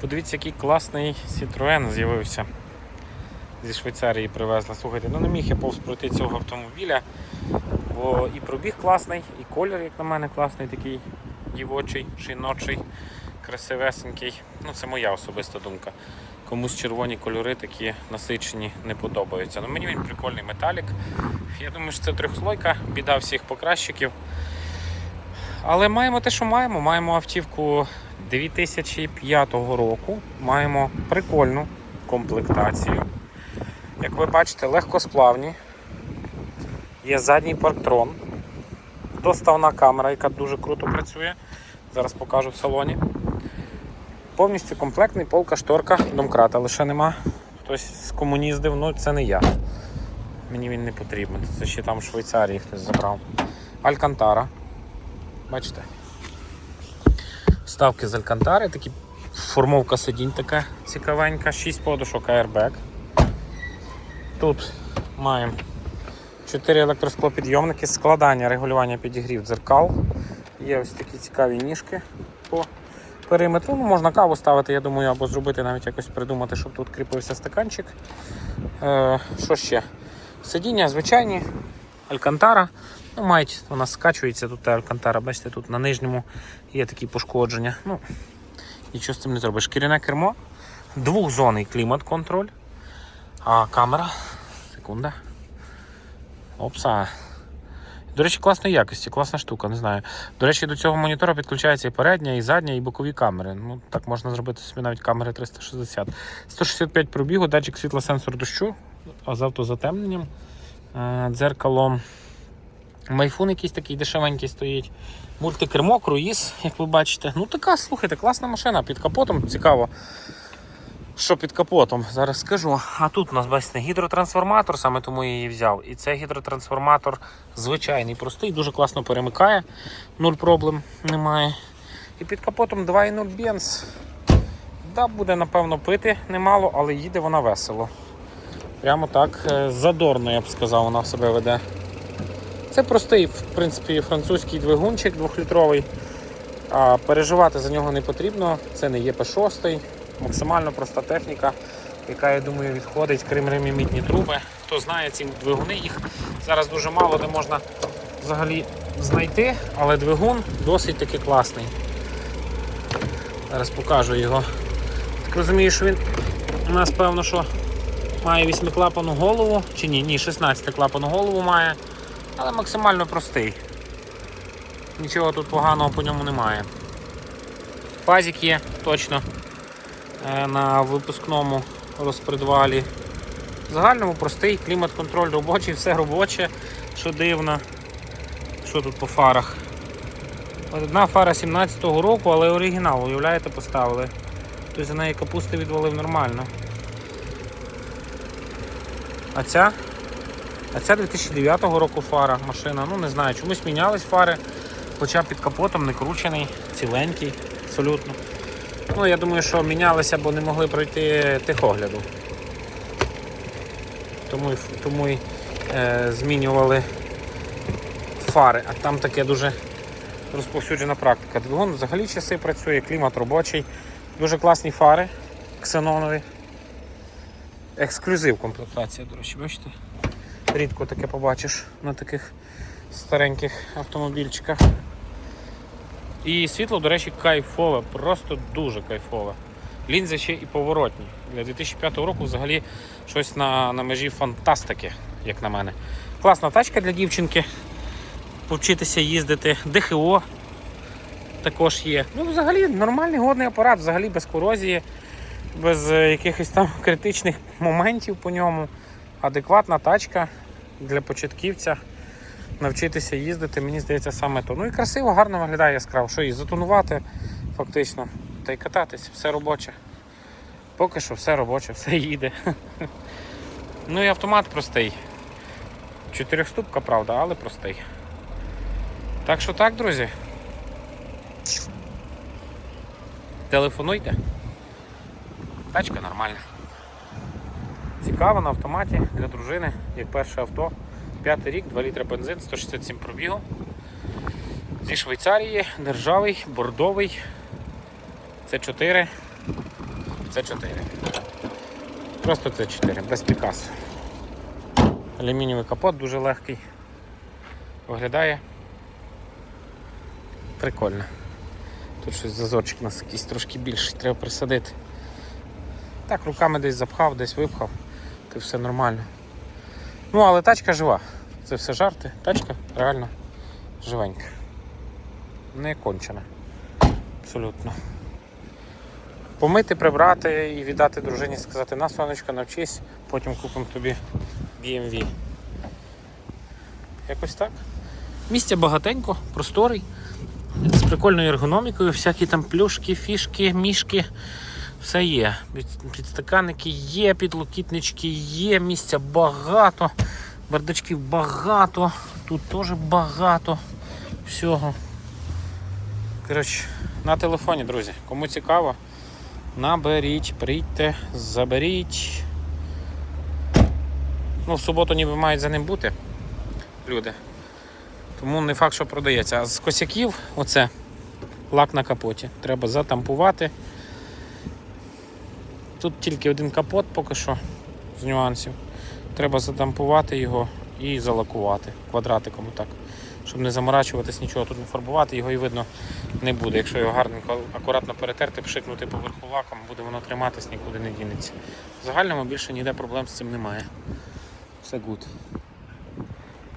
Подивіться, який класний Citroen з'явився. Зі Швейцарії привезли. Слухайте, ну не міг я повз пройти цього автомобіля, бо і пробіг класний, і колір, як на мене, класний, такий дівочий, жіночий, красивесенький. Ну, це моя особиста думка. Комусь червоні кольори такі насичені не подобаються. Ну мені він прикольний металік. Я думаю, що це трьохслойка, біда всіх покращиків. Але маємо те, що маємо. Маємо автівку 2005 року. Маємо прикольну комплектацію. Як ви бачите, легкосплавні. Є задній парктрон. Доставна камера, яка дуже круто працює. Зараз покажу в салоні. Повністю комплектний полка, шторка, домкрата лише нема. Хтось скомуніздив, ну це не я. Мені він не потрібен. Це ще там в Швейцарії хтось забрав. Алькантара. Бачите? Вставки з Алькантари, такі формовка сидінь така цікавенька, 6 подушок airbag. Тут маємо 4 електросклопідйомники, складання, регулювання підігрів дзеркал. Є ось такі цікаві ніжки по периметру. Ну, можна каву ставити, я думаю, або зробити навіть якось придумати, щоб тут кріпився стаканчик. Е, що ще? Сидіння звичайні, алькантара. Ну, мають, вона скачується, тут та алькантара, бачите, тут на нижньому є такі пошкодження. Ну, нічого з цим не зробиш. Шкіряне кермо, двохзонний клімат-контроль. А камера. Секунда. Опса. До речі, класної якості, класна штука, не знаю. До речі, до цього монітора підключається і передня, і задня, і бокові камери. Ну, так можна зробити собі навіть камери 360. 165 пробігу, датчик світла, сенсор дощу, а з автозатемненням, е, дзеркалом. Майфун якийсь такий дешевенький стоїть. Мультикермо, круїз, як ви бачите. Ну така, слухайте, класна машина під капотом. Цікаво. Що під капотом? Зараз скажу. А тут у нас бачите гідротрансформатор, саме тому я її взяв. І це гідротрансформатор звичайний, простий, дуже класно перемикає, нуль проблем немає. І під капотом 2.0 бенз. Да, буде напевно пити немало, але їде вона весело. Прямо так е, задорно, я б сказав, вона в себе веде. Це простий, в принципі, французький двигунчик двохлітровий. А переживати за нього не потрібно. Це не ЄП6, максимально проста техніка, яка, я думаю, відходить крім ремімітні труби. Хто знає ці двигуни, їх зараз дуже мало де можна взагалі знайти, але двигун досить таки класний. Зараз покажу його. Так розумію, що він у нас певно, що має 8-клапану голову, чи ні, ні, 16-клапану голову має, але максимально простий. Нічого тут поганого по ньому немає. Фазик є точно е, на випускному розпредвалі. В загальному простий, клімат-контроль робочий, все робоче, що дивно. Що тут по фарах? Одна фара 17-го року, але оригінал, уявляєте, поставили. Тобто за неї капусти відвалив нормально. А ця? А ця 2009 року фара машина. Ну не знаю, чомусь мінялись фари, хоча під капотом не кручений, ціленький, абсолютно. Ну, я думаю, що мінялися, бо не могли пройти техогляду. Тому, й- тому й е, змінювали фари, а там таке дуже розповсюджена практика. Двигун взагалі часи працює, клімат робочий, дуже класні фари ксенонові. Ексклюзив комплектація, до речі, бачите? Рідко таке побачиш на таких стареньких автомобільчиках. І світло, до речі, кайфове, просто дуже кайфове. Лінзи ще і поворотні. Для 2005 року взагалі щось на, на межі фантастики, як на мене. Класна тачка для дівчинки. Повчитися їздити. ДХО також є. Ну, взагалі нормальний годний апарат, взагалі без корозії, без е, якихось там критичних моментів по ньому. Адекватна тачка для початківця. Навчитися їздити, мені здається, саме то. Ну і красиво, гарно виглядає яскраво. Що і затонувати фактично. Та й кататись, все робоче. Поки що все робоче, все їде. Ну і автомат простий. Чотирьохступка, правда, але простий. Так що так, друзі. Телефонуйте. Тачка нормальна. Цікаво на автоматі для дружини, як перше авто. П'ятий рік, 2 літри бензин, 167 пробігу. Зі Швейцарії, державий, бордовий. Це 4 це 4. Просто це 4, без Пікассо. Алюмінієвий капот дуже легкий. Виглядає прикольно. Тут щось зазорчик у нас якийсь трошки більший, треба присадити. Так, руками десь запхав, десь випхав, то все нормально. Ну, але тачка жива. Це все жарти. Тачка реально живенька. Не кончена. Абсолютно. Помити, прибрати і віддати дружині, сказати, на сонечко, навчись, потім купимо тобі BMW. Якось так. Місця багатенько, просторий, з прикольною ергономікою, всякі там плюшки, фішки, мішки. Все є. Під- Підстаканники є, підлокітнички є, місця багато, бардачків багато, тут теж багато всього. Коротше, на телефоні, друзі. Кому цікаво, наберіть, прийдьте, заберіть. Ну, в суботу ніби мають за ним бути люди. Тому не факт, що продається. А з косяків оце лак на капоті. Треба затампувати. Тут тільки один капот поки що з нюансів. Треба задампувати його і залакувати квадратиком так. Щоб не заморачуватись, нічого тут не фарбувати, його і видно не буде. Якщо його гарненько, акуратно перетерти, пшикнути поверху лаком, буде воно триматись, нікуди не дінеться. В загальному більше ніде проблем з цим немає. Все гуд.